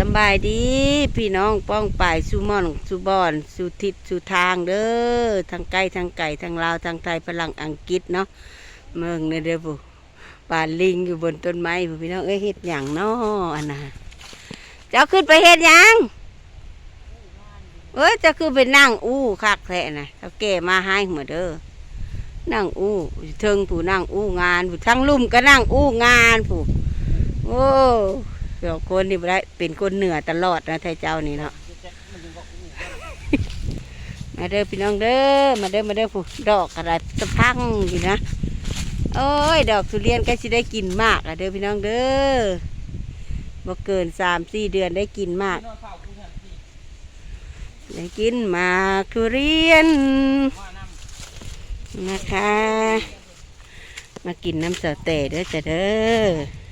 สบายดี พี่น้องป้องป่ายสุมอนสุบอนสุทิศสุทางเด้อทางไกลทางไก่ทางลาวทางไทยพลังอังกฤษเนาะเมืองเนเด้อผู้ป่าลิงอยู่บนต้นไม้พี่น้องเอ้ยเฮ็ดหยังเนาะอันน่ะเจ้าขึ้นไปเฮ็ดหยังเอ้ยจะคือไปนั่งอู้คักแท้น่ะเจ้าแก่มาให้เหมือนเด้อนั่งอู้เทิงผู้นั่งอู้งานผู้ทั้งลุ่มก็นั่งอู้งานผู้โอ้ เดี๋ยวคนนี่บ่ได้เป็นคนเหนือตลอดนะไทยเจ้านี่เนาะมาเด้อพี่น้องเด้อมาเด้อมาเด้อผู้ดอกอะไรตะพังอยู่นะโอ้ยดอกทุเรียนก็สิได้กินมากอะเด้อพี่น้องเด้อบ่เกินสามสี่เดือนได้กินมากได้กินมากทุเรียนนะคะ มากินน้ำเสาเตะเด้อจะเด้อ